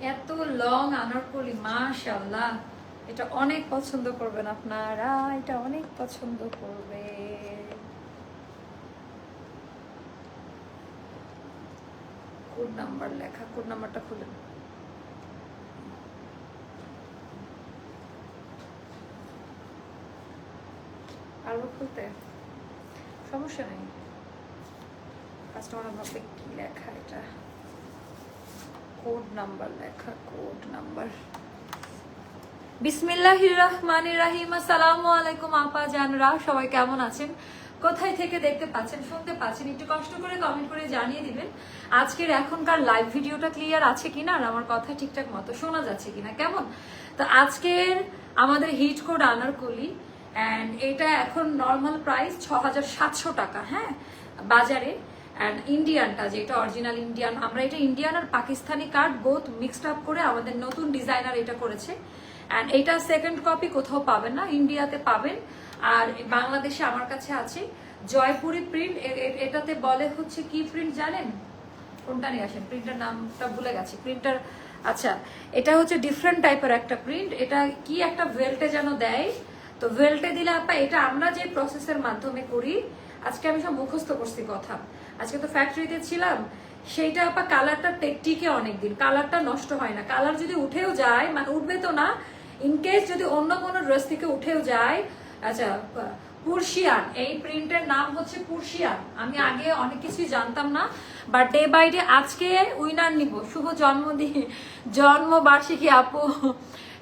এত লং আনারকলি মাশাআল্লাহ। এটা অনেক পছন্দ করবেন আপনারা, এটা অনেক পছন্দ করবে কোড নাম্বার লেখা কোড নাম্বারটা খুলেন। পারব খুলতে? সমস্যা নেই। কাস্টমার ভাববে কি লেখা এটা? কোড নাম্বার লেখা কোড নাম্বার বিসমিল্লাহির রহমানির রাহিম, আসসালামু আলাইকুম আপা জানরা, সবাই কেমন আছেন? কোথায় থেকে দেখতে পাচ্ছেন, শুনতে পাচ্ছেন, একটু কষ্ট করে কমেন্ট করে জানিয়ে দিবেন, আজকের এখনকার লাইভ ভিডিওটা ক্লিয়ার আছে কিনা আর আমার কথা ঠিকঠাক মতো শোনা যাচ্ছে কিনা, কেমন? তো আজকের আমাদের হিট কোড আনারকলি অ্যান্ড এটা এখন নর্মাল প্রাইস ছ টাকা হ্যাঁ? বাজারে অ্যান্ড ইন্ডিয়ানটা যেটা অরিজিনাল ইন্ডিয়ান আমরা এটা ইন্ডিয়ান আর Pakistani card both mixed up করে আমাদের নতুন ডিজাইনার এটা করেছে। অ্যান্ড এটা সেকেন্ড কপি কোথাও পাবেন না ইন্ডিয়াতে পাবেন। আর বাংলাদেশে আমার কাছে আছে, জয়পুরি প্রিন্ট এটাতে বলে হচ্ছে কি প্রিন্ট জানেন? কোনটা নিয়ে আসেন? প্রিন্টার নামটা ভুলে গেছি। প্রিন্টার আচ্ছা এটা হচ্ছে ডিফারেন্ট টাইপের একটা প্রিন্ট এটা কি একটা ভেল্টে যেন দেয়? তো ভেল্টে দিলে আপা, এটা আমরা যে প্রসেসের মাধ্যমে করি, আজকে আমি সব মুখস্থ করছি কথা। আজকে তো ফ্যাক্টরিতে ছিলাম, সেইটা আপা কালারটা টিকে অনেকদিন। কালারটা নষ্ট হয় না। কালার যদি উঠেও যায় মানে উঠবে তো না ইনকেস যদি অন্য কোনো ড্রেস থেকে উঠেও যায় আচ্ছা পুরশিয়ান এই প্রিন্টের নাম হচ্ছে পুরশিয়ান আমি আগে অনেক কিছুই জানতাম না বাট ডে বাই ডে আজকে উইনার নিব। শুভ জন্মদিন, জন্মবার্ষিকী আপু।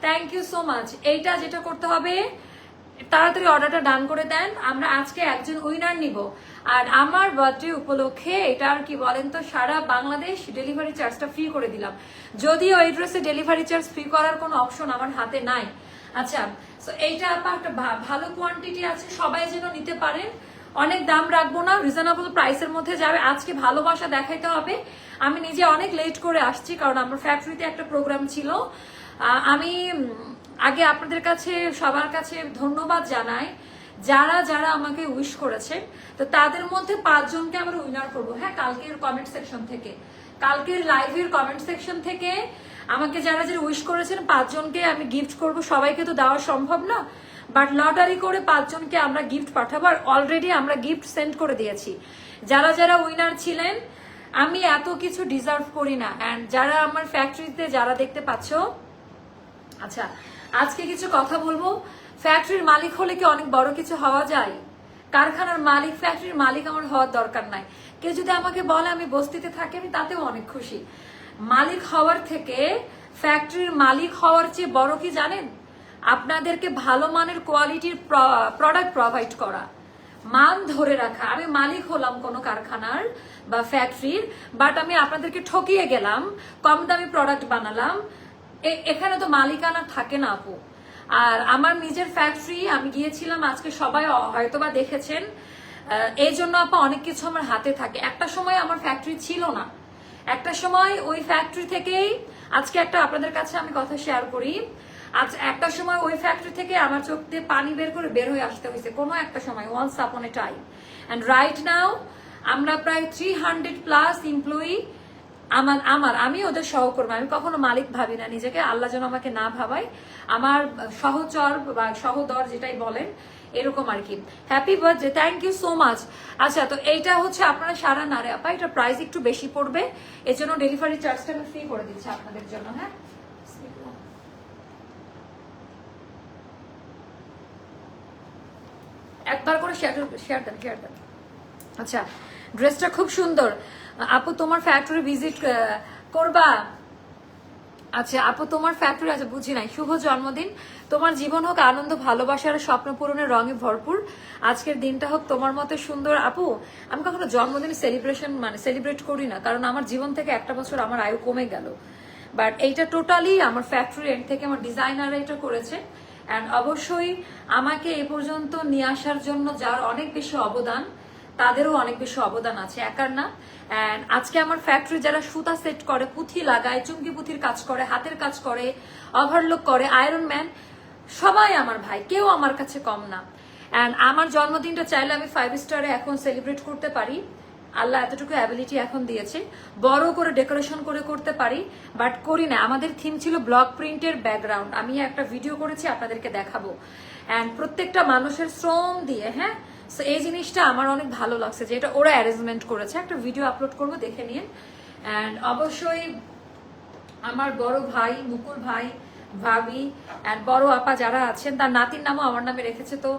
থ্যাংক ইউ সো মাচ এইটা যেটা করতে হবে, তাড়াতাড়ি অর্ডারটা ডান করে দেন। আমরা আজকে একজন উইনার নিব। আর আমার বার্থডে উপলক্ষে, এটা আর কি বলেন তো, সারা বাংলাদেশ ডেলিভারি চার্জটা ফ্রি করে দিলাম। যদিও এই ড্রেসে ডেলিভারি চার্জ ফ্রি করার কোনো অপশন আমার হাতে নাই। আচ্ছা তো এইটা আপা একটা ভালো কোয়ান্টিটি আছে, সবাই যেন নিতে পারেন। অনেক দাম রাখব না রিজনেবল প্রাইসের মধ্যে যাবে। আজকে ভালোবাসা দেখাইতে হবে। আমি নিজে অনেক লেট করে আসছি, কারণ আমার ফ্যাক্টরিতে একটা প্রোগ্রাম ছিল। আমি আগে আপনাদের কাছে, সবার কাছে ধন্যবাদ জানাই। যারা যারা আমাকে উইশ করেছে, তো তাদের মধ্যে পাঁচজনকে আমরা উইনার করব। হ্যাঁ কালকের কমেন্ট সেকশন থেকে। কালকের লাইভের কমেন্ট সেকশন থেকে আমাকে যারা যারা উইশ করেছেন, পাঁচজনকে আমি গিফট করব। সবাইকে তো দেওয়া সম্ভব না বাট লটারি করে পাঁচজনকে আমরা গিফট পাঠাবো, আর অলরেডি আমরা গিফট সেন্ড করে দিয়েছি। যারা যারা উইনার ছিলেন, আমি এত কিছু ডিজার্ভ করি না। অ্যান্ড যারা আমার ফ্যাক্টরিতে যারা দেখতে পাচ্ছ আচ্ছা আজকে কিছু কথা বলব। ফ্যাক্টরির মালিক হলে কি অনেক বড় কিছু হওয়া যায়? কারখানার মালিক ফ্যাক্টরির মালিক আমার হওয়ার দরকার নাই। কেউ যদি আমাকে বলে আমি বস্তিতে থাকি, আমি তাতেও অনেক খুশি। মালিক হওয়ার থেকে ফ্যাক্টরির মালিক হওয়ার চেয়ে বড় কি জানেন? আপনাদেরকে ভালো মানের কোয়ালিটির প্রোডাক্ট প্রোভাইড করা। মান ধরে রাখা। আমি মালিক হলাম কোনো কারখানার বা ফ্যাক্টরির বাট আমি আপনাদেরকে ঠকিয়ে গেলাম, কম দামি প্রোডাক্ট বানালাম। এখানে তো মালিকানা থাকে না আপু। আর আমার নিজের ফ্যাক্টরি আমি গিয়েছিলাম, আজকে সবাই হয়তোবা দেখেছেন। এই জন্য আপা অনেক কিছু আমার হাতে থাকে। একটা সময় আমার ফ্যাক্টরি ছিল না। একটা সময় ওই ফ্যাক্টরি থেকেই, আজকে একটা আপনাদের কাছে আমি কথা শেয়ার করি। আজ একটা সময় ওই ফ্যাক্টরি থেকে আমার চোখ দিয়ে পানি বের করে বের হয়ে আসতে হয়েছে। কোনো একটা সময় once upon a time and right now আমরা প্রায় থ্রি হান্ড্রেড প্লাস এমপ্লয়ি আমার আমার, আমি ওদের সহকর্মী আমি কখনো মালিক ভাবি না। নিজেকে আল্লাহ যেন আমাকে না ভাবাই আমার সহচর বা সহদর যেটাই বলেন, এরকম আর কি। Happy birthday thank you so much আচ্ছা তো এইটা হচ্ছে আপনারা সারা না রে আপা, এটা প্রাইস একটু বেশি পড়বে। এর জন্য ডেলিভারি চার্জটা আমি ফ্রি করে দিচ্ছি আপনাদের জন্য হ্যাঁ? একবার করে শেয়ার শেয়ার দেন শেয়ার দেন। আচ্ছা ড্রেসটা খুব সুন্দর। আপু, তোমার ফ্যাক্টরি ভিজিট করবা? আচ্ছা আপু, তোমার ফ্যাক্টরি আছে বুঝি নাই। শুভ জন্মদিন। তোমার জীবন হোক আনন্দ, ভালোবাসার স্বপ্ন পূরণের রঙে ভরপুর। আজকের দিনটা হোক তোমার মতে সুন্দর। আপু, আমি কখনো জন্মদিন সেলিব্রেশন মানে সেলিব্রেট করি না, কারণ আমার জীবন থেকে একটা বছর আমার আয়ু কমে গেল। বাট এইটা টোটালি আমার ফ্যাক্টরি এন্ড থেকে আমার ডিজাইনার এটা করেছে। অ্যান্ড অবশ্যই আমাকে এ পর্যন্ত নিয়ে আসার জন্য যার অনেক বেশি অবদান তাদেরও অনেক বেশি অবদান আছে। একার না অ্যান্ড আজকে আমার ফ্যাক্টরি যারা সুতা সেট করে, পুঁথি লাগায় চুমকি পুঁথির কাজ করে, হাতের কাজ করে ওভারলোক করে আয়রন ম্যান সবাই আমার ভাই, কেউ আমার কাছে কম না। অ্যান্ড আমার জন্মদিনটা চাইলে আমি ফাইভ স্টারে এখন সেলিব্রেট করতে পারি। আল্লাহ এতটুকু অ্যাবিলিটি এখন দিয়েছে। বড় করে ডেকোরেশন করে করতে পারি বাট করি না। আমাদের থিম ছিল ব্লক প্রিন্টের ব্যাকগ্রাউন্ড আমি একটা ভিডিও করেছি, আপনাদেরকে দেখাবো। অ্যান্ড প্রত্যেকটা মানুষের শ্রম দিয়ে হ্যাঁ সো এই জিনিসটা আমার অনেক ভালো লাগছে যে এটা ওরা অ্যারেঞ্জমেন্ট করেছে। একটা ভিডিও আপলোড করব, দেখে নিন। অ্যান্ড অবশ্যই আমার বড় ভাই, মুকুল ভাই, ভাবি অ্যান্ড বড় আপা যারা আছেন, তার নাতির নামও আমার নামে রেখেছে। তো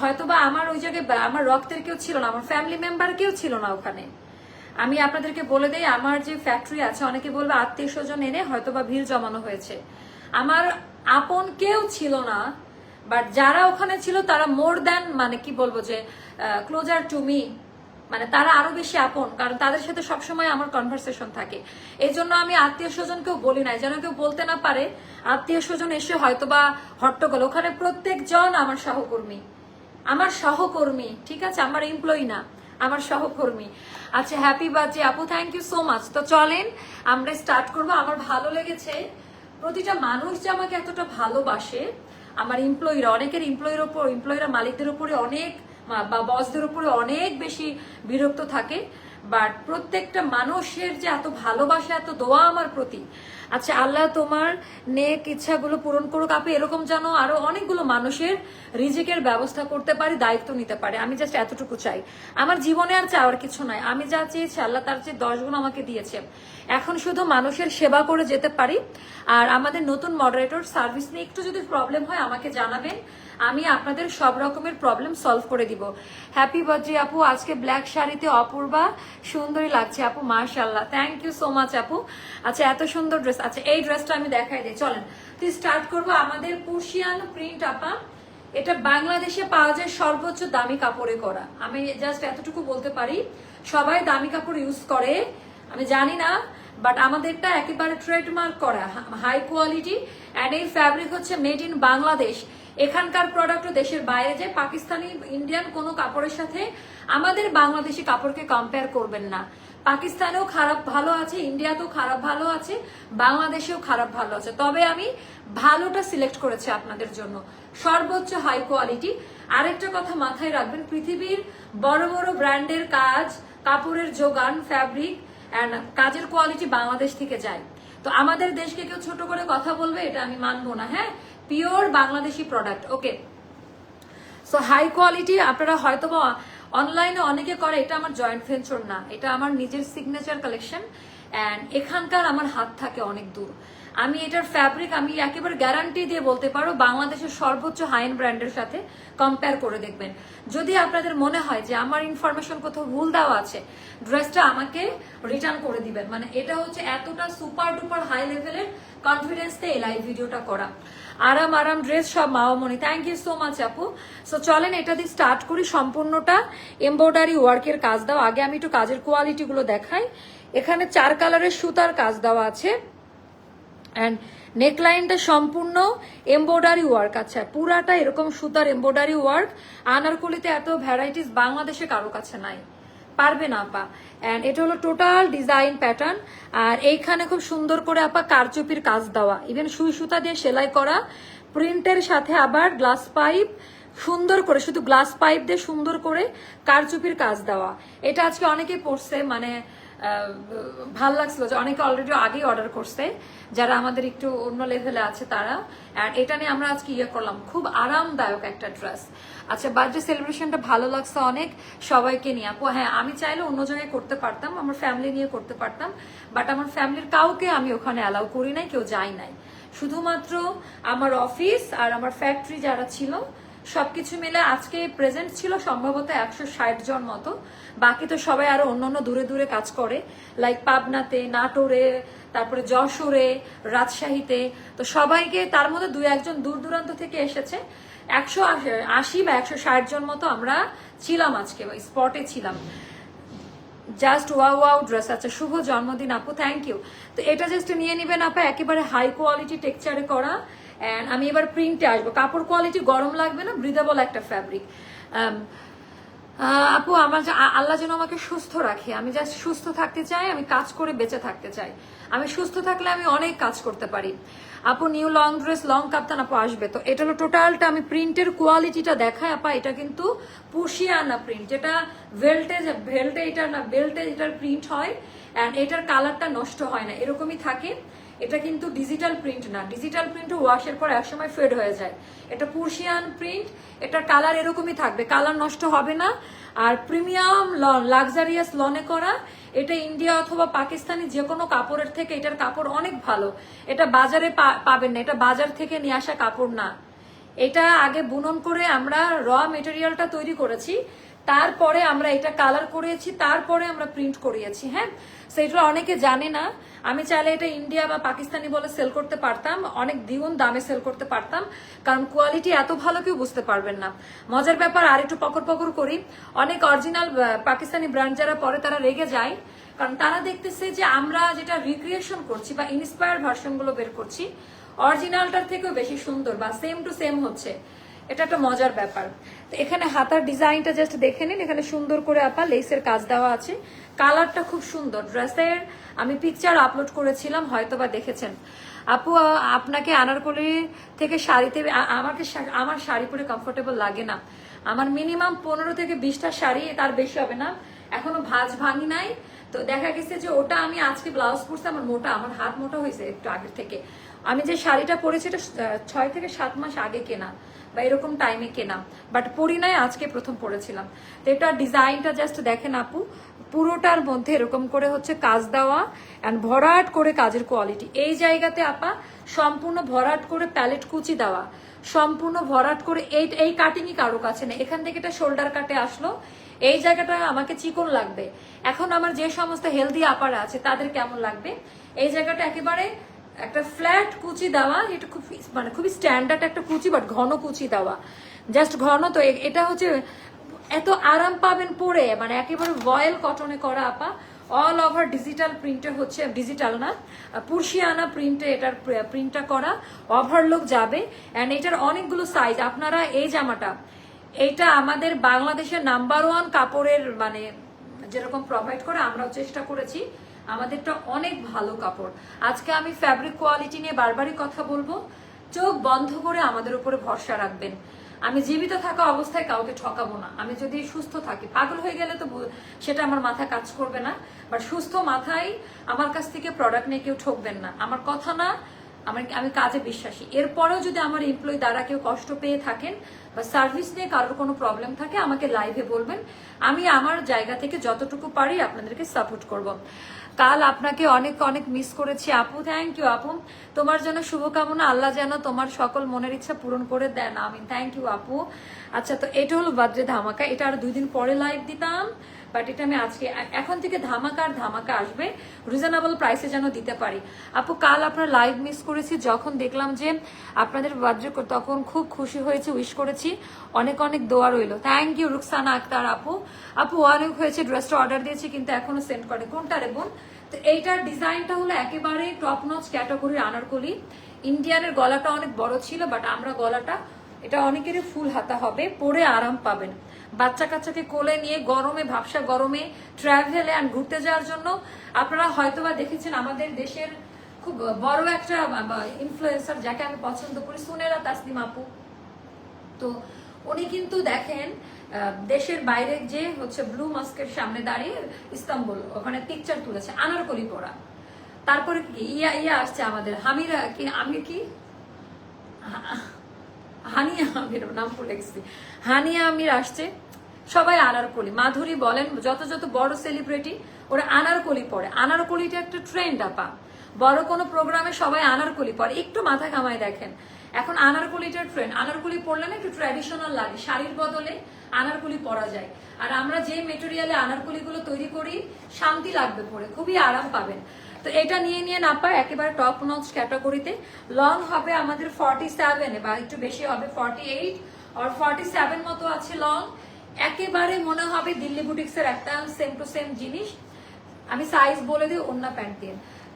হয়তোবা আমার ওই জায়গায় আমার রক্তের কেউ ছিল না, আমার ফ্যামিলি মেম্বার কেউ ছিল না ওখানে। আমি আপনাদেরকে বলে দেই, আমার যে ফ্যাক্টরি আছে, অনেকে বলবে আত্মীয় স্বজন এনে হয়তোবা ভিড় জমানো হয়েছে। আমার আপন কেউ ছিল না বাট যারা ওখানে ছিল, তারা মোর দ্যান মানে কি বলব যে ক্লোজার টু মি মানে তারা আরও বেশি আপন, কারণ তাদের সাথে সবসময় আমার কনভারসেশন থাকে। এই জন্য আমি আত্মীয় স্বজনকেও বলি নাই, যেন কেউ বলতে না পারে, আত্মীয় স্বজন এসে হয়তো বা হট্টগোল। ওখানে প্রত্যেকজন আমার সহকর্মী। আমার সহকর্মী, ঠিক আছে? আমার এমপ্লয়ি না, আমার সহকর্মী। আচ্ছা হ্যাপি বার্থডে আপু থ্যাংক ইউ সো মাচ তো চলেন, আমরা স্টার্ট করব। আমার ভালো লেগেছে। প্রতিটা মানুষ যে আমাকে এতটা ভালোবাসে আমার এমপ্লয়িরা অনেকের এমপ্লয়ির ওপর এমপ্লয়িরা মালিকদের উপরে অনেক বা বসদের উপরে অনেক বেশি বিরক্ত থাকে। বাট প্রত্যেকটা মানুষের যে এত ভালোবাসা, এত দোয়া আমার প্রতি আচ্ছা আল্লাহ তোমার নেক ইচ্ছাগুলো পূরণ করুক। আপনি এরকম যেন আরও অনেকগুলো মানুষের রিজিকের ব্যবস্থা করতে পারি, দায়িত্ব নিতে পারে। আমি জাস্ট এতটুকু চাই। আমার জীবনে আর চাওয়ার কিছু নাই। আমি যা চেয়েছি, আল্লাহ তার চেয়ে দশ গুণ আমাকে দিয়েছে। এখন শুধু মানুষের সেবা করে যেতে পারি। আর আমাদের নতুন মডারেটর সার্ভিস নিয়ে একটু যদি প্রবলেম হয়, আমাকে জানাবেন। আমি আপনাদের সব রকমের প্রবলেম সলভ করে দিব। হ্যাপি বার্থডে আপু। আজকে ব্ল্যাক শাড়িতে অপূর্বা সুন্দরী লাগছে আপু মার্শাল্লাহ থ্যাংক ইউ সো মাচ আপু। আচ্ছা এত সুন্দর ড্রেস আচ্ছা এই ড্রেসটা আমি দেখাই দিই। চলেন তুই স্টার্ট করব আমাদের পুরশিয়ান প্রিন্ট আপা। এটা বাংলাদেশে পাওয়া যায় সর্বোচ্চ দামি কাপড়ে করা। আমি জাস্ট এতটুকু বলতে পারি, সবাই দামি কাপড় ইউজ করে, আমি জানি না বাট আমাদেরটা একেবারে ট্রেডমার্ক করা হাই কোয়ালিটি অ্যান্ড এই ফ্যাব্রিক হচ্ছে মেড ইন বাংলাদেশ। এখানকার প্রোডাক্টও দেশের বাইরে যে পাকিস্তানি ইন্ডিয়ান কোনো কাপড়ের সাথে আমাদের বাংলাদেশি কাপড়কে কম্পেয়ার করবেন না। পাকিস্তানেও খারাপ ভালো আছে, ইন্ডিয়াতেও খারাপ ভালো আছে, বাংলাদেশেও খারাপ ভালো আছে। তবে আমি ভালোটা সিলেক্ট করেছি আপনাদের জন্য। সর্বোচ্চ হাই কোয়ালিটি আরেকটা কথা মাথায় রাখবেন, পৃথিবীর বড় বড় ব্র্যান্ডের কাজ, কাপড়ের যোগান ফ্যাব্রিক অ্যান্ড কাজের কোয়ালিটি বাংলাদেশ থেকে যায়। তো আমাদের দেশকে কেউ ছোট করে কথা বলবে, এটা আমি মানবো না হ্যাঁ? Pure Bangladeshi product okay so high quality আপনারা হয়তো বা অনলাইনে অনেকে করে, এটা আমার জয়েন্ট ভেঞ্চার না, এটা আমার নিজের সিগনেচার কালেকশন অ্যান্ড এখানকার আমার হাত থাকে অনেক দূর। আমি এটার ফ্যাব্রিক আমি একেবারে গ্যারান্টি দিয়ে বলতে পারো, বাংলাদেশের সর্বোচ্চ হাইন ব্র্যান্ডের সাথে কম্পেয়ার করে দেখবেন। যদি আপনাদের মনে হয় যে আমার ইনফরমেশন কোথাও ভুল দেওয়া আছে ড্রেসটা আমাকে রিটার্ন করে দিবেন। মানে এটা হচ্ছে এতটা সুপার ডুপার হাই লেভেলের কনফিডেন্স দিয়ে এই লাইভ ভিডিওটা করা। আরাম আরাম ড্রেস সব মাওমনি। থ্যাংক ইউ সো মাচ আপু। সো চলেন, এটা দিয়ে স্টার্ট করি সম্পূর্ণটা এমব্রয়ডারি ওয়ার্কের কাজ দাও আগে আমি একটু কাজের কোয়ালিটি গুলো দেখাই। এখানে চার কালারের সুতার কাজ দেওয়া আছে। অ্যান্ড নেকলাইনটা সম্পূর্ণ এমব্রয়ডারি ওয়ার্ক আচ্ছা। পুরাটা এরকম সুতার এমব্রয়ডারি ওয়ার্ক আনারকুলিতে এত ভ্যারাইটিস বাংলাদেশে কারও কাছে নাই। পারবে না আপা। অ্যান্ড এটা হলো টোটাল ডিজাইন প্যাটার্ন আর এইখানে খুব সুন্দর করে আপা কারচুপির কাজ দেওয়া। ইভেন সুই সুতা দিয়ে সেলাই করা। প্রিন্টের সাথে আবার গ্লাস পাইপ সুন্দর করে, শুধু গ্লাস পাইপ দিয়ে সুন্দর করে কারচুপির কাজ দেওয়া। এটা আজকে অনেকেই পড়ছে মানে ভালো লাগছিল যে অনেকে অলরেডি আগেই অর্ডার করছে। যারা আমাদের একটু অন্য লেভেলে আছে তারা। আর এটা নিয়ে আমরা আজকে ইয়ে করলাম। খুব আরামদায়ক একটা ড্রেস আচ্ছা বার্থডে সেলিব্রেশনটা ভালো লাগছে অনেক। সবাইকে নিয়ে। আপু হ্যাঁ আমি চাইলে অন্য জায়গায় করতে পারতাম, আমার ফ্যামিলি নিয়ে করতে পারতাম বাট আমার ফ্যামিলির কাউকে আমি ওখানে অ্যালাউ করি নাই, কেউ যাই নাই। শুধুমাত্র আমার অফিস আর আমার ফ্যাক্টরি যারা ছিল, সবকিছু মিলে আজকে প্রেজেন্ট ছিল সম্ভবত একশো ষাট জন মতো। বাকি তো সবাই আরও অন্যান্য দূরে দূরে কাজ করে লাইক পাবনাতে, নাটোরে, তারপরে যশোরে, রাজশাহীতে। তো সবাইকে তার মধ্যে দু একজন দূর দূরান্ত থেকে এসেছে। একশো আশি বা একশো ষাট জন মতো আমরা ছিলাম আজকে স্পটে ছিলাম। জাস্ট ওয়াও ওয়াও ড্রেস আচ্ছা শুভ জন্মদিন আপু থ্যাংক ইউ তো এটা জাস্ট নিয়ে নিবেন আপা, একেবারে হাই কোয়ালিটি টেক্সচারে করা। অ্যান্ড আমি এবার প্রিন্টে আসব। কাপড় কোয়ালিটি গরম লাগবে না ব্রিদেবল একটা ফ্যাব্রিক আপু, আমার আল্লাহ যেন আমাকে সুস্থ রাখে। আমি জাস্ট সুস্থ থাকতে চাই, আমি কাজ করে বেঁচে থাকতে চাই। আমি সুস্থ থাকলে আমি অনেক কাজ করতে পারি। আপু new long dress long kaftan আপু আসবে। তো এটা হলো টোটালটা আমি প্রিন্টের কোয়ালিটিটা দেখায় আপা, এটা কিন্তু পুশিয়ানা প্রিন্ট যেটা ভেল্টেজ ভেল্টে এটা না বেল্টে এটার প্রিন্ট হয় অ্যান্ড এটার কালারটা নষ্ট হয় না, এরকমই থাকে। এটা কিন্তু ডিজিটাল প্রিন্ট না। ডিজিটাল প্রিন্ট ওয়াশের পর একসময় ফেড হয়ে যায়। এটা পুরশিয়ান প্রিন্ট এটা কালার এরকমই থাকবে। কালার নষ্ট হবে না। আর প্রিমিয়াম লন লাক্সারিয়াস লনে করা, এটা ইন্ডিয়া অথবা পাকিস্তানি যে কোনো কাপড়ের থেকে এটার কাপড় অনেক ভালো। এটা বাজারে পাবেন না। এটা বাজার থেকে নিয়ে আসা কাপড় না। এটা আগে বুনন করে আমরা র মেটেরিয়ালটা তৈরি করেছি। তারপরে আমরা এটা কালার করিয়েছি, তারপরে আমরা প্রিন্ট করিয়েছি হ্যাঁ? সেটা অনেকে জানে না। আমি চাইলে এটা ইন্ডিয়া বা পাকিস্তানি বলে সেল করতে পারতাম, অনেক দ্বিগুণ দামে সেল করতে পারতাম, কারণ কোয়ালিটি এত ভালো কেউ বুঝতে পারবেন না। মজার ব্যাপার, আর একটু পকর পকর করি। অনেক অরিজিনাল পাকিস্তানি ব্র্যান্ড যারা পরে তারা রেগে যায়, কারণ তারা দেখতেছে যে আমরা যেটা রিক্রিয়েশন করছি বা ইন্সপায়ার ভার্সনগুলো বের করছি অরিজিনালটার থেকেও বেশি সুন্দর বা সেম টু সেম হচ্ছে। এটা একটা মজার ব্যাপার। তো এখানে হাতার ডিজাইনটা জাস্ট দেখে নিন, এখানে সুন্দর করে আপা লেসের কাজ দেওয়া আছে। কালারটা খুব সুন্দর। ড্রেসের আমি পিকচার আপলোড করেছিলাম হয়তো বা দেখেছেন। আপু আপনাকে আনারকলি থেকে শাড়িতে আমাকে আমার শাড়ি পরে কমফোর্টেবল লাগে না। আমার মিনিমাম পনেরো থেকে বিশটা শাড়ি, তার বেশি হবে না। এখনও ভাঁজ ভাঙি নাই। তো দেখা গেছে যে ওটা আমি আজকে ব্লাউজ পরছি, আমার মোটা, আমার হাত মোটা হয়েছে একটু আগের থেকে। আমি যে শাড়িটা পরেছি এটা ছয় থেকে সাত মাস আগে কেনা, বা এরকম টাইমে কেনা। বাট পরি নাই আজকে প্রথম পরেছিলাম। তো এটা ডিজাইনটা জাস্ট দেখেন আপু, পুরোটার মধ্যে এরকম করে হচ্ছে কাজ দেওয়া অ্যান্ড ভরাট করে কাজের কোয়ালিটি এই জায়গাতে আপা, সম্পূর্ণ ভরাট করে প্যালেট কুচি দেওয়া, সম্পূর্ণ ভরাট করে এই এই কাটিংই কারও কাছে নেই। এখান থেকে এটা শোল্ডার কাটে আসলো। এই জায়গাটা আমাকে চিকন লাগবে। এখন আমার যে সমস্ত হেলদি আপার আছে, তাদের কেমন লাগবে? এই জায়গাটা একেবারে একটা ফ্ল্যাট কুচি দেওয়া, এটা খুব মানে খুবই স্ট্যান্ডার্ড একটা কুচি বাট ঘন কুচি দেওয়া। জাস্ট ঘন তো এটা হচ্ছে এত আরাম পাবেন পরে মানে একেবারে ভয়েল কটনে করা আপা। অল ওভার ডিজিটাল প্রিন্টে হচ্ছে ডিজিটাল না পুরশিয়ানা প্রিন্টে এটার প্রিন্টটা করা। ওভারলোক যাবে অ্যান্ড এটার অনেকগুলো সাইজ আপনারা এই জামাটা, এটা আমাদের বাংলাদেশের নাম্বার ওয়ান কাপড়ের মানে যেরকম প্রোভাইড করে, আমরাও চেষ্টা করেছি। আমাদেরটা অনেক ভালো কাপড়। আজকে আমি ফ্যাব্রিক কোয়ালিটি নিয়ে বারবারই কথা বলব। চোখ বন্ধ করে আমাদের উপরে ভরসা রাখবেন। আমি জীবিত থাকা অবস্থায় কাউকে ঠকাবো না। আমি যদি সুস্থ থাকি, পাগল হয়ে গেলে তো সেটা আমার মাথা কাজ করবে না। বাট সুস্থ মাথায় আমার কাছ থেকে প্রোডাক্ট নিয়ে কেউ ঠকবেন না। আমার কথা না, আমার আমি কাজে বিশ্বাসী। এরপরেও যদি আমার এমপ্লয়ি দ্বারা কেউ কষ্ট পেয়ে থাকেন বা সার্ভিস নিয়ে কারোর কোনো প্রবলেম থাকে, আমাকে লাইভে বলবেন। আমি আমার জায়গা থেকে যতটুকু পারি আপনাদেরকে সাপোর্ট করব। কাল আপনাকে অনেক অনেক মিস করেছি। আপু থ্যাংক ইউ আপু। তোমার জন্য শুভকামনা। আল্লাহ যেন তোমার সকল মনের ইচ্ছা পূরণ করে দেন। আমি থ্যাংক ইউ আপু। আচ্ছা তো এটা হলো বাদ্রে ধামাকা। এটা আর দুই দিন পরে লাইভ দিতাম। বাট এটা আমি আজকে এখন থেকে ধামাকা আর ধামাকা আসবে। রিজনেবল প্রাইসে যেন দিতে পারি। আপু, কাল আপনার লাইভ মিস করেছি, যখন দেখলাম যে আপনাদের বার্থডে তখন খুব খুশি হয়েছে উইশ করেছি। অনেক অনেক দোয়া রইল। থ্যাংক ইউ রুকসানা আক্তার আপু। আপু, অনেক হয়েছে ড্রেসটা অর্ডার দিয়েছি, কিন্তু এখনও সেন্ড করে কোনটা রে বোন? তো এইটার ডিজাইনটা হলো একেবারে টপ নচ ক্যাটাগরির আনারকলি ইন্ডিয়ানের গলাটা অনেক বড় ছিল বাট আমরা গলাটা, এটা অনেকেরই ফুল হাতা হবে, পরে আরাম পাবেন। বাচ্চা কাচ্চাকে কোলে নিয়ে গরমে, ভাবসা গরমে ট্রাভেলে অ্যান্ড ঘুরতে যাওয়ার জন্য আপনারা হয়তোবা দেখেছেন আমাদের দেশের খুব বড় একটা ইনফ্লুয়েন্সার যাকে আমি পছন্দ করি, সুনেরা তাসনিম আপু। তো উনি কিন্তু দেখেন দেশের বাইরে যে হচ্ছে ব্লু মাস্কের সামনে দাঁড়িয়ে ইস্তাম্বুল, ওখানে পিকচার তুলেছে, আনারকলি পরা। তারপরে কি, ইয়া ইয়া আসছে আমাদের, হামিরা কি, আমি কি? হানিয়া আমির, নাম ভুলে গেছি। হানিয়া আমির আসছে সবাই আনারকলি। মাধুরী বলেন, যত যত বড় সেলিব্রিটি ওরা আনারকলি পরে। আনারকলিটা একটা ট্রেন্ড আপা। বড় কোনো প্রোগ্রামে সবাই আনারকলি পরে। একটু মাথা কামায় দেখেন। এখন আনারকলিটার ট্রেন্ড আনারকলি পরলে না একটু ট্র্যাডিশনাল লাগে। শাড়ির বদলে আনারকলি পরা যায়। আর আমরা যে মেটেরিয়ালে আনারকলিগুলো তৈরি করি, শান্তি লাগবে পরে। খুবই আরাম পাবেন। তো এটা নিয়ে নিয়ে না পায় একেবারে টপ নচ ক্যাটাগরিতে লং হবে আমাদের ফর্টি সেভেনে বা একটু বেশি হবে ফর্টি এইট আর ফর্টি সেভেন মতো আছে লং একেবারে মনে হবে দিল্লি বুটিক্সের একটা সেম টু সেম জিনিস। আমি সাইজ বলে দিই অন্য প্যান্ট দিয়ে।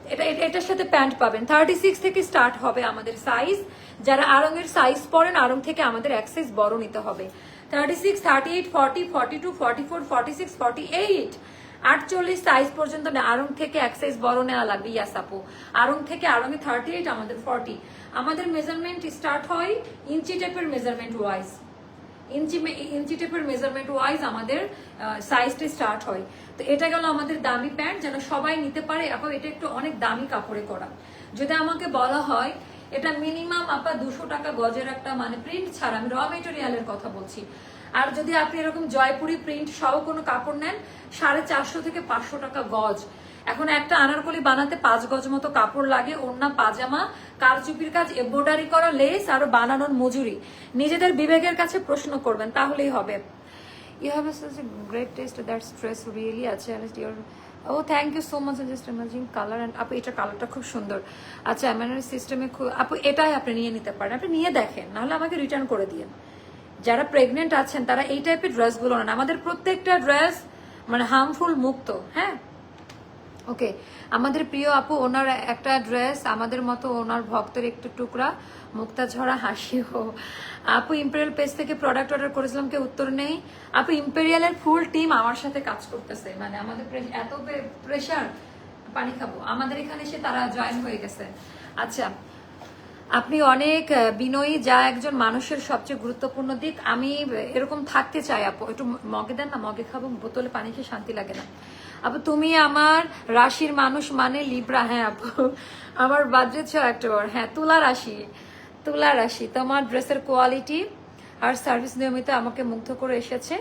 এটা, এটা- এটার সাথে প্যান্ট পাবেন। থার্টি সিক্স থেকে স্টার্ট হবে আমাদের সাইজ যারা আরঙের সাইজ পরেন আরং থেকে আমাদের এক সাইজ বড় নিতে হবে। Thirty six thirty eight forty forty two forty four forty six forty eight আটচল্লিশ সাইজ পর্যন্ত আরং থেকে এক সাইজ বড় নেওয়া লাগবে, ইয়াস আপু। আরং থেকে আরঙে থার্টি এইট আমাদের ফর্টি আমাদের মেজারমেন্ট স্টার্ট হয় ইঞ্চি টাইপের মেজারমেন্ট ওয়াইজ ইঞ্চি ইঞ্চি টেপের মেজারমেন্ট ওয়াইজ আমাদের সাইজটা স্টার্ট হয়। তো এটা গেল আমাদের দামি প্যান্ট যেন সবাই নিতে পারে, এখন এটা একটু অনেক দামি কাপড়ে করা। যদি আমাকে বলা হয়, এটা মিনিমাম আপা দুশো টাকা গজের একটা মানে প্রিন্ট ছাড়া, আমি র মেটেরিয়ালের কথা বলছি। আর যদি আপনি এরকম জয়পুরি প্রিন্ট সহ কোনো কাপড় নেন, সাড়ে চারশো থেকে পাঁচশো টাকা গজ। এখন একটা আনারকলি বানাতে পাঁচ গজ মতো কাপড় লাগে, ওড়না, পাজামা, কারচুপির কাজ, এমব্রয়ডারি করা লেস আর বানানোর মজুরি। নিজেদের বিবেকের কাছে প্রশ্ন করবেন, তাহলেই হবে। You have a great taste, that stress really আছে your O thank you so much just amazing colour and আপু, এটা কালারটা খুব সুন্দর। আচ্ছা এমএনআর সিস্টেমে খুব আপু, এটাই আপনি নিয়ে নিতে পারেন। আপনি নিয়ে দেখেন, নাহলে আমাকে রিটার্ন করে দিয়েন। যারা প্রেগনেন্ট আছেন, তারা এই টাইপের ড্রেসগুলো নেন। আমাদের প্রত্যেকটা ড্রেস মানে হার্মফুল মুক্ত হ্যাঁ? ওকে আমাদের প্রিয় আপু, ওনার একটা ড্রেস আমাদের মতো ওনার ভক্তের একটু টুকরা মুক্তা ঝরা হাসিও। আপু ইম্পেরিয়াল পেজ থেকে প্রোডাক্ট অর্ডার করেছিলাম, কেউ উত্তর নেই। আপু ইম্পেরিয়ালের ফুল টিম আমার সাথে কাজ করতেছে। মানে আমাদের এত প্রেশার পানি খাব। আমাদের এখানে এসে তারা জয়েন হয়ে গেছে। আচ্ছা আপনি অনেক বিনয়ী, যা একজন মানুষের সবচেয়ে গুরুত্বপূর্ণ দিক। আমি এরকম থাকতে চাই, আপু। একটু মগে দেন না, মগে খাব, বোতলে পানি খেয়ে শান্তি লাগে না। আপু, তুমি আমার রাশির মানুষ মানে লিব্রা হ্যাঁ আপু। আমার বাজেট ছ অক্টোবর হ্যাঁ তুলা রাশি তুলা রাশি। তোমার ড্রেসের কোয়ালিটি আর সার্ভিস নিয়মিত আমাকে মুগ্ধ করে এসেছে।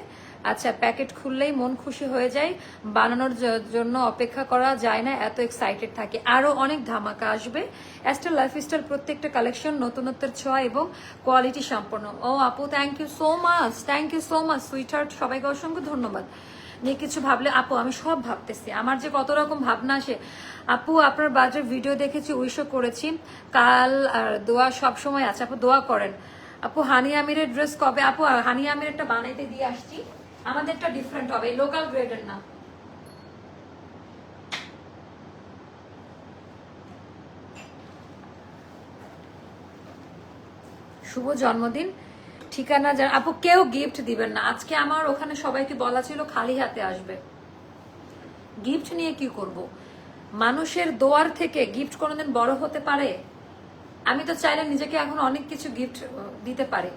আচ্ছা প্যাকেট খুললেই মন খুশি হয়ে যায়। বানানোর জন্য অপেক্ষা করা যায় না, এত এক্সাইটেড থাকে। আরও অনেক ধামাকা আসবে। অ্যাস্টার লাইফস্টাইল প্রত্যেকটা কালেকশন নতুনত্বের ছোঁয়া এবং কোয়ালিটি সম্পন্ন। ও আপু thank you so much thank you so much sweetheart সবাইকে অসংখ্য ধন্যবাদ। নিয়ে কিছু ভাবলে, আপু, আমি সব ভাবতেছি। আমার যে কত রকম ভাবনা আসে। আপু, আপনার বাজার ভিডিও দেখেছি উইশও করেছি। কাল, আর দোয়া সব সময় আছে। আপু, দোয়া করেন। আপু, হানি আমিরের ড্রেস কবে? আপু, হানি একটা বানাইতে দিয়ে আসছি। আমাদেরটা ডিফারেন্ট হবে লোকাল গ্রেডের না। শুভ জন্মদিন। ঠিকানা জান আপু, কেউ গিফট দিবেন না। আজকে আমার ওখানে সবাইকে বলা ছিল খালি হাতে আসবে। গিফট নিয়ে কি করব? মানুষের দোয়ার থেকে গিফট কোনোদিন বড় হতে পারে? আমি তো চাইলে নিজেকে এখন অনেক কিছু গিফট দিতে পারি।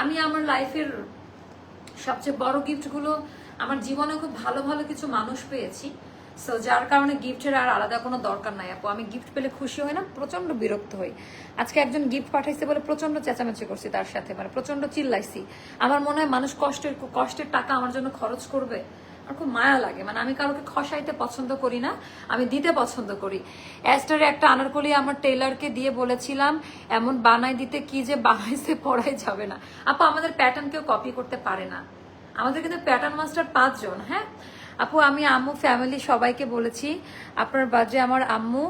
আমি আমার লাইফের সবচেয়ে বড় গিফটগুলো আমার জীবনে খুব ভালো ভালো কিছু মানুষ পেয়েছি। সো যার কারণে গিফটের আর আলাদা কোনো দরকার নাই আপু। আমি গিফট পেলে খুশি হই না প্রচণ্ড বিরক্ত হই। আজকে একজন গিফট পাঠাইছে বলে প্রচণ্ড চেঁচামেচি করছি তার সাথে মানে প্রচণ্ড চিল্লাইছি। আমার মনে হয় মানুষ কষ্টের কষ্টের টাকা আমার জন্য খরচ করবে। খুব মায়া লাগে। মানে আমি কারোকে খসাইতে পছন্দ করি না, আমি দিতে পছন্দ করি। অ্যাস্টারে একটা আনারকলি আমার টেলারকে দিয়ে বলেছিলাম, এমন বানাই দিতে কি যে বানাইছে পড়াই যাবে না। আপু, আমাদের প্যাটার্ন কেউ কপি করতে পারে না। আমাদের কিন্তু প্যাটার্ন মাস্টার পাঁচজন হ্যাঁ? আপু, আমি আম্মু ফ্যামিলি সবাইকে বলেছি, আপনার বাজে আমার আম্মু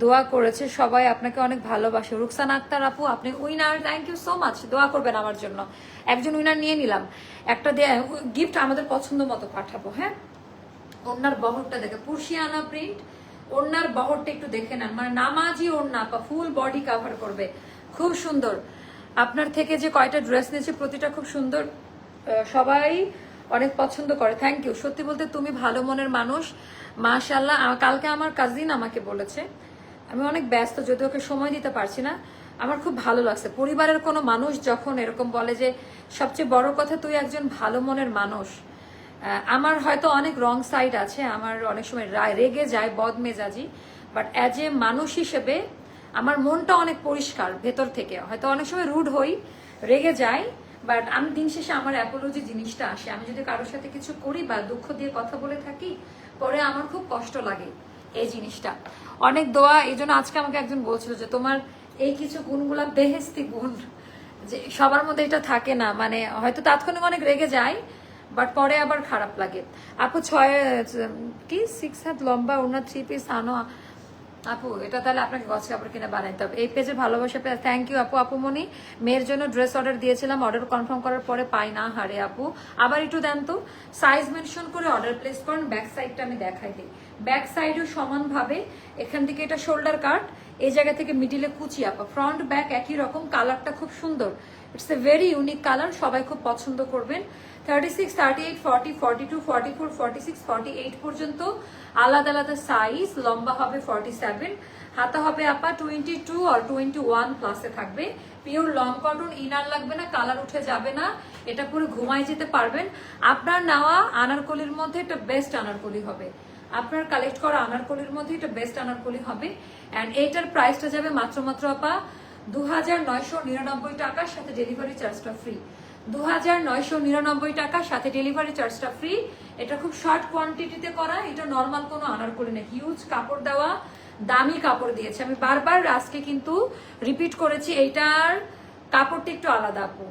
দোয়া করেছে, সবাই আপনাকে অনেক ভালোবাসে। রুকসান আক্তার আপু, আপনি winner thank you so much দোয়া করবেন আমার জন্য। একজন উইনার নিয়ে নিলাম। একটা গিফট আমাদের পছন্দ মতো পাঠাবো হ্যাঁ? ওনার বহরটা দেখে, পুরশিয়ানা প্রিন্ট ওনার বহরটা একটু দেখে নেন। মানে নামাজি ওড়না বা ফুল বডি কাভার করবে। খুব সুন্দর। আপনার থেকে যে কয়টা ড্রেস নিয়েছে, প্রতিটা খুব সুন্দর। সবাই অনেক পছন্দ করে। থ্যাংক ইউ সত্যি বলতে তুমি ভালো মনের মানুষ। মাশাল্লাহ কালকে আমার কাজিন আমাকে বলেছে আমি অনেক ব্যস্ত, যদি ওকে সময় দিতে পারছি না, আমার খুব ভালো লাগছে। পরিবারের কোনো মানুষ যখন এরকম বলে যে, সবচেয়ে বড় কথা তুই একজন ভালো মনের মানুষ আমার হয়তো অনেক রং সাইড আছে, আমার অনেক সময় রেগে যায়, বদমেজাজি বাট অ্যাজ এ মানুষ হিসেবে আমার মনটা অনেক পরিষ্কার ভেতর থেকে। হয়তো অনেক সময় রুড হই, রেগে যাই বাট আমি দিন শেষে আমার অ্যাপোলজি জিনিসটা আসে। আমি যদি কারোর সাথে কিছু করি বা দুঃখ দিয়ে কথা বলে থাকি, পরে আমার খুব কষ্ট লাগে এই জিনিসটা। অনেক দোয়া, এই জন্য আজকে আমাকে একজন বলছিল যে তোমার এই কিছু গুণগুলা বেহেস্তি গুণ, যে সবার মধ্যে এটা থাকে না। মানে হয়তো তাৎক্ষণিক অনেক রেগে যায় বাট পরে আবার খারাপ লাগে। আপু ছয়, কি? সিক্স হাত লম্বা ওনার থ্রি পিস আনো। আপু, এটা তাহলে আপনাকে গছ কাপড় কিনে বানাইতে হবে। এই পেজে ভালোবাসা পেয়ে থ্যাংক ইউ আপু আপু মনি। মেয়ের জন্য ড্রেস অর্ডার দিয়েছিলাম অর্ডার কনফার্ম করার পরে পাই না, হারে আপু। আবার একটু দেন তো। সাইজ মেনশন করে অর্ডার প্লেস করেন ব্যাক সাইডটা আমি দেখাই দিই। ব্যাক সাইডও সমানভাবে। এখান থেকে এটা শোল্ডার কাট এই জায়গা থেকে মিডিলে কুচি আপা। ফ্রন্ট ব্যাক একই রকম কালারটা খুব সুন্দর। It's a very unique colour সবাই খুব পছন্দ করবেন। Thirty six thirty eight forty forty two forty four forty six forty eight পর্যন্ত আলাদা আলাদা সাইজ লম্বা হবে ফর্টি সেভেন হাতা হবে আপা টোয়েন্টি টু আর টোয়েন্টি ওয়ান প্লাসে থাকবে। পিওর লং কটন ইনার লাগবে না কালার উঠে যাবে না। এটা পুরো ঘুমাই যেতে পারবেন। আপনার নেওয়া আনারকলির মধ্যে এটা বেস্ট আনারকলি হবে। আপনার কালেক্ট করা আনারকলির মধ্যে এটা বেস্ট আনারকলি হবে। অ্যান্ড এইটার প্রাইসটা যাবে মাত্র মাত্র আপা দু হাজার নয়শো নিরানব্বই টাকার সাথে ডেলিভারি চার্জটা ফ্রি দু হাজার নয়শো নিরানব্বই টাকার সাথে ডেলিভারি চার্জটা ফ্রি এটা খুব শর্ট কোয়ান্টিটিতে করা, এটা নর্মাল কোনো আনারকলি না হিউজ কাপড় দেওয়া, দামি কাপড় দিয়েছে। আমি বারবার আজকে কিন্তু রিপিট করেছি, এইটার কাপড়টা একটু আলাদা আপু।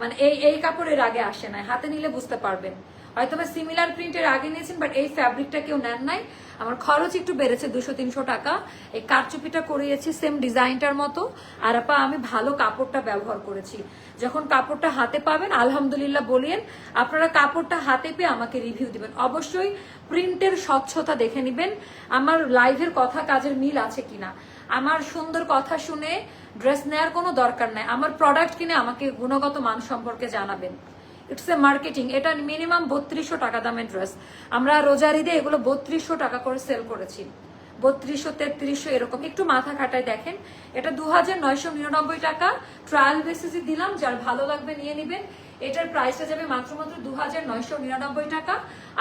মানে এই এই কাপড় এর আগে আসে না হাতে নিলে বুঝতে পারবেন। হয়তো বা সিমিলার প্রিন্টের আগে নিয়েছেন বাট এই ফ্যাব্রিকটা কেউ নেন নাই। আমার খরচ একটু বেড়েছে দুশো, তিনশো টাকা। এই কারচুপিটা করিয়েছি সেম ডিজাইনটার মতো। আর আপা, আমি ভালো কাপড়টা ব্যবহার করেছি। যখন কাপড়টা হাতে পাবেন, আলহামদুলিল্লাহ বলিয়েন, আপনারা কাপড়টা হাতে পেয়ে আমাকে রিভিউ দিবেন। অবশ্যই প্রিন্টের স্বচ্ছতা দেখে নেবেন, আমার লাইভের কথা কাজের মিল আছে কিনা। আমার সুন্দর কথা শুনে ড্রেস নেয়ার কোনো দরকার নাই। আমার প্রোডাক্ট কিনে আমাকে গুণগত মান সম্পর্কে জানাবেন। ইটস এ মার্কেটিং এটা মিনিমাম বত্রিশশো টাকা দামের ড্রেস আমরা রোজার ঈদে এগুলো বত্রিশশো টাকা করে সেল করেছি। বত্রিশশো, তেত্রিশশো এরকম। একটু মাথা খাটায় দেখেন। এটা দু হাজার নয়শো নিরানব্বই টাকা। ট্রায়াল বেসিসে দিলাম। যার ভালো লাগবে নিয়ে নেবেন। এটার প্রাইসটা যাবে মাত্র মাত্র দু হাজার নয়শো নিরানব্বই টাকা।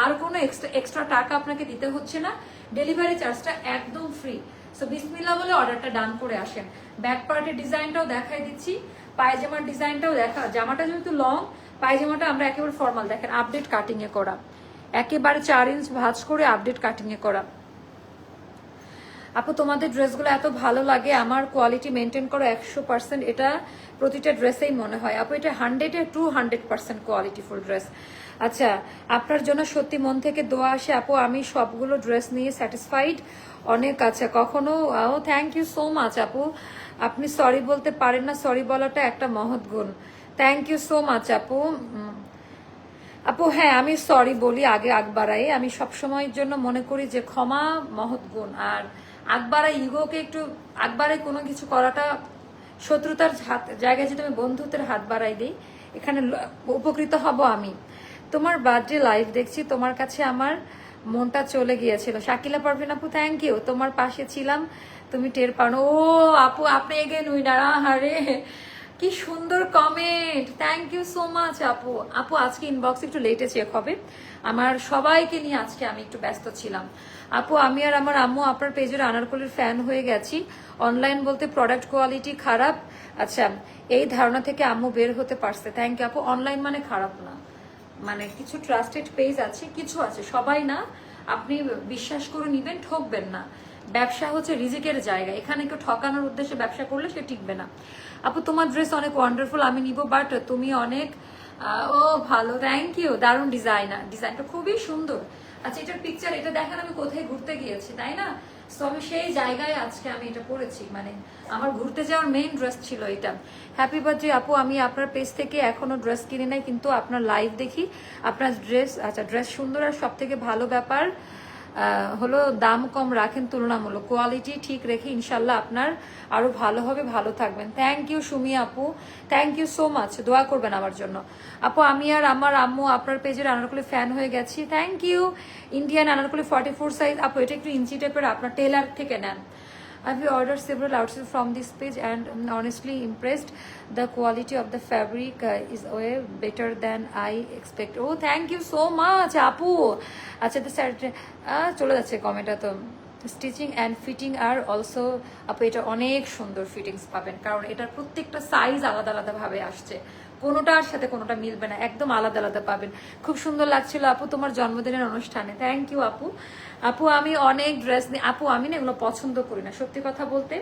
আর কোনো এক্সট্রা এক্সট্রা টাকা আপনাকে দিতে হচ্ছে না। ডেলিভারি চার্জটা একদম ফ্রি সো বিসমিল্লা বলে অর্ডারটা ডান করে আসেন। ব্যাক পার্টের ডিজাইনটাও দেখাই দিচ্ছি। পায়জামার ডিজাইনটাও দেখা। জামাটা যেহেতু লং পায়জামাটা আমরা একেবারে ফর্মাল দেখেন আপডেট কাটিং এ করা। একেবারে চার ইঞ্চ ভাঁজ করে আপডেট কাটিং এ করা। আপু, তোমাদের ড্রেসগুলো এত ভালো লাগে, আমার কোয়ালিটি মেনটেন করো একশো পার্সেন্ট এটা প্রতিটা ড্রেসেই মনে হয়। আপু, এটা হান্ড্রেডে two hundred percent quality full dress আচ্ছা আপনার জন্য সত্যি মন থেকে দোয়া আসে, আপু, আমি সবগুলো ড্রেস নিয়ে স্যাটিসফাইড অনেক আচ্ছা কখনো ও থ্যাংক ইউ সো মাচ আপু। আপনি সরি বলতে পারেন না সরি বলাটা একটা মহৎ গুণ। থ্যাংক ইউ সো মাচ আপু। আপু হ্যাঁ আমি সরি বলি আগে আগবাড়াই আমি সবসময়ের জন্য মনে করি যে ক্ষমা মহৎ গুণ। আর আগবাড়াই ইগোকে একটু আগবাড়াই কোনো কিছু করাটা শত্রুতার হাত, জায়গায় যদি আমি বন্ধুত্বের হাত বাড়াই দিই, এখানে উপকৃত হব আমি। তোমার বার্থডে লাইভ দেখছি, তোমার কাছে আমার মনটা চলে গিয়েছিল। শাকিলা পারভিন আপু থ্যাংক ইউ তোমার পাশে ছিলাম, তুমি টের পানো ও, আপু, আপনি এগেন উইনার আহারে। কি সুন্দর comment thank you so much আপু। আপু, আজকে ইনবক্স একটু লেটে চেক হবে। আমার সবাইকে নিয়ে আজকে আমি একটু ব্যস্ত ছিলাম। আপু, আমি আর আমার আম্মু আপনার পেজের আনারকলির ফ্যান হয়ে গেছি। অনলাইন বলতে প্রোডাক্ট কোয়ালিটি খারাপ। আচ্ছা এই ধারণা থেকে আম্মু বের হতে পারছে। থ্যাংক ইউ আপু। অনলাইন মানে খারাপ না। মানে কিছু ট্রাস্টেড পেজ আছে, কিছু আছে। সবাই না, আপনি বিশ্বাস করে নিবেন, ঠকবেন না। ব্যবসা হচ্ছে রিজিকের জায়গা। এখানে কেউ ঠকানোর উদ্দেশ্যে ব্যবসা করলে সে টিকবে না। আপু, তোমার ড্রেস অনেক ওয়ান্ডারফুল আমি নিব বাট তুমি অনেক ও ভালো থ্যাংক ইউ দারুণ ডিজাইনার ডিজাইনটা খুবই সুন্দর। আচ্ছা এটার পিকচার এটা দেখেন আমি কোথায় ঘুরতে গিয়েছি, তাই না? তো আমি সেই জায়গায় আজকে আমি এটা পরেছি মানে আমার ঘুরতে যাওয়ার মেইন ড্রেস ছিল এটা। হ্যাপি বার্থডে আপু, আমি আপনার পেজ থেকে এখনও ড্রেস কিনে নাই, কিন্তু আপনার লাইভ দেখি। আপনার ড্রেস আচ্ছা ড্রেস সুন্দর আর সব থেকে ভালো ব্যাপার হলো দাম কম রাখেন তুলনামূলক। কোয়ালিটি ঠিক রেখে ইনশাল্লাহ আপনার আরও ভালো হবে ভালো থাকবেন। থ্যাংক ইউ সুমি আপু। থ্যাংক ইউ সো মাচ দোয়া করবেন আমার জন্য। আপু, আমি আর আমার আম্মু আপনার পেজের আনারকুলি ফ্যান হয়ে গেছি। Thank you Indian anarkali forty four size আপু, এটা একটু ইঞ্চি টাইপের আপনার টেলার থেকে নেন। I have ordered several outfits from this page and um, honestly impressed. The quality of the fabric uh, is way better than I expect. Oh, thank you so much, আপু আচ্ছা তো স্যার চলে যাচ্ছে কমেন্টটা তো stitching and fitting আর also আপু এটা অনেক সুন্দর ফিটিংস পাবেন কারণ এটার প্রত্যেকটা সাইজ আলাদা আলাদা ভাবে আসছে কোনোটার সাথে কোনোটা মিলবে না, একদম আলাদা আলাদা পাবেন। খুব সুন্দর লাগছিল আপু তোমার জন্মদিনের অনুষ্ঠানে। থ্যাংক ইউ আপু। আপু, আমি অনেক ড্রেস নিয়ে আপু, আমি না এগুলো পছন্দ করি না। সত্যি কথা বলতে,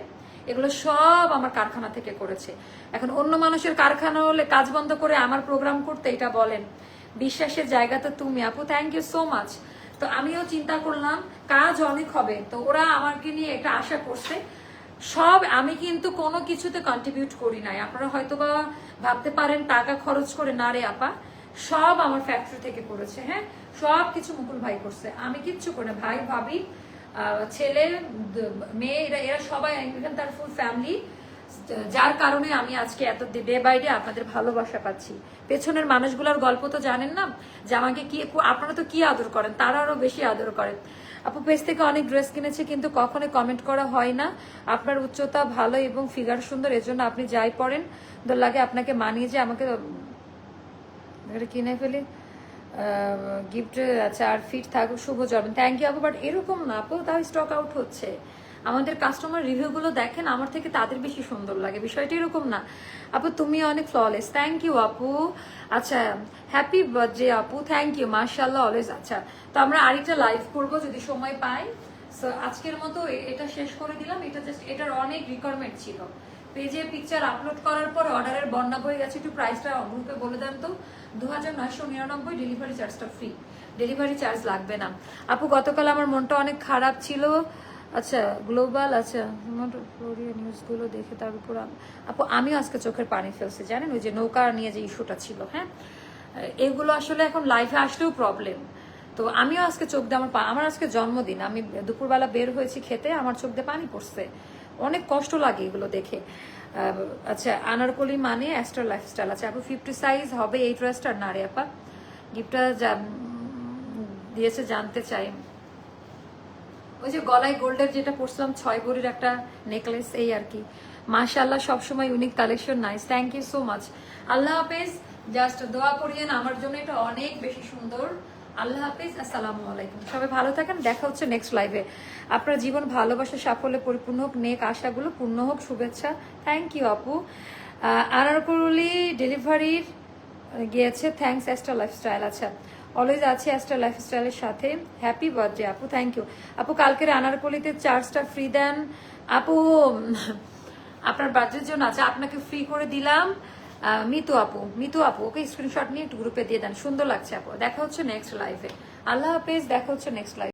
এগুলো সব আমার কারখানা থেকে করেছে। এখন অন্য মানুষের কারখানা হলে কাজ বন্ধ করে আমার প্রোগ্রাম করতে এটা বলেন। বিশ্বাসের জায়গা তো তুমি, আপু থ্যাংক ইউ সো মাচ তো আমিও চিন্তা করলাম, কাজ অনেক হবে। তো ওরা আমাকে নিয়ে এটা আশা করছে। সব আমি কিন্তু কোনো কিছুতে কন্ট্রিবিউট করি নাই। আপনারা হয়তো বা ভাবতে পারেন, টাকা খরচ করে, না রে আপা, সব আমার ফ্যাক্টরি থেকে করেছে হ্যাঁ? সব কিছু মুকুল ভাই করছে। আমি কিচ্ছু করি ভাই, ভাবি ছেলে মেয়ে, এরা এরা সবাই ইভেন তার ফুল ফ্যামিলি যার কারণে আমি আজকে এত ডে বাই ডে আপনাদের ভালোবাসা পাচ্ছি। পেছনের মানুষগুলোর গল্প তো জানেন না? যে আমাকে কি, আপনারা তো কি আদর করেন? তারা আরও বেশি আদর করেন। আপু, পেজ থেকে অনেক ড্রেস কিনেছে, কিন্তু কখনো কমেন্ট করা হয় না। আপনার উচ্চতা ভালো এবং ফিগার সুন্দর, এজন্য আপনি যাই পড়েন দর লাগে আপনাকে মানিয়ে যে আমাকে কিনে ফেলি। গিফট আচ্ছা আর ফিট থাকুক, শুভ জন্ম। থ্যাংক ইউ আপু বাট এরকম না, আপু, তাও স্টক আউট হচ্ছে। আমাদের কাস্টমার রিভিউগুলো দেখেন, আমার থেকে তাদের বেশি সুন্দর লাগে। বিষয়টা এরকম না। আপু, তুমি অনেক ফ্ললেস থ্যাংক ইউ আপু। আচ্ছা হ্যাপি বার্থডে আপু। থ্যাংক ইউ মার্শাল্লাহ অলওয়েজ আচ্ছা তো আমরা আরেকটা লাইভ করব যদি সময় পাই। সো আজকের মতো এটা শেষ করে দিলাম। এটা জাস্ট এটার অনেক রিকোয়ারমেন্ট ছিল। পেজে পিকচার আপলোড করার পর অর্ডারের বন্যা বয়ে গেছে। একটু প্রাইসটা গ্রুপে বলে দেন তো। দু হাজার নয়শো নিরানব্বই ডেলিভারি চার্জটা ফ্রি ডেলিভারি চার্জ লাগবে না। আপু, গতকাল আমার মনটা অনেক খারাপ ছিল। আচ্ছা গ্লোবাল আচ্ছা ফ্লোরিয়া নিউজগুলো দেখে তার উপর আপু, আমিও আজকে চোখের পানি ফেলছি, জানেন? ওই যে নৌকা নিয়ে যে ইস্যুটা ছিল হ্যাঁ? এগুলো আসলে এখন লাইফে আসলেও প্রবলেম তো আমিও আজকে চোখ দিয়ে আমার আমার আজকে জন্মদিন, আমি দুপুরবেলা বের হয়েছি খেতে, আমার চোখ দিয়ে পানি পড়ছে। অনেক কষ্ট লাগে এগুলো দেখে। আচ্ছা আনারকলি মানে অ্যাস্টার লাইফস্টাইল আছে আপু ফিফটি সাইজ হবে এই ড্রেসটার না রে, আপা। গিফটটা দিয়েছে, জানতে চাই। ওই যে গলায় গোল্ডের যেটা পরছিলাম ছয় ভরির একটা নেকলেস এই আর কি। মাশাআল্লাহ, সবসময় unique collection nice thank you so much আল্লাহ হাফেজ জাস্ট দোয়া করিয়েন, আমার জন্য এটা অনেক বেশি সুন্দর। আল্লাহ হাফেজ, আসসালামু আলাইকুম। সবাই ভালো থাকেন, দেখা হচ্ছে নেক্সট লাইভে আপনার জীবন ভালোবাসা, সাফল্যে পরিপূর্ণ হোক, নেক আশাগুলো পূর্ণ হোক, শুভেচ্ছা। থ্যাংক ইউ আপু। আনারকলি ডেলিভারির গিয়েছে থ্যাংকস অ্যাস্ট্রা লাইফস্টাইল আচ্ছা অলওয়েজ আছে অ্যাস্ট্রা লাইফস্টাইলের সাথে। হ্যাপি বার্থডে আপু থ্যাংক ইউ আপু কালকের আনারকলিতে চার্জটা ফ্রি দেন। আপু, আপনার বার্থডের জন্য আছে, আপনাকে ফ্রি করে দিলাম। মিতু আপু মিতু আপু, ওকে স্ক্রিনশট নিয়ে একটু গ্রুপে দিয়ে দেন। সুন্দর লাগছে আপু। দেখা হচ্ছে নেক্সট লাইফে আল্লাহ হাফেজ, দেখা হচ্ছে নেক্সট লাইভ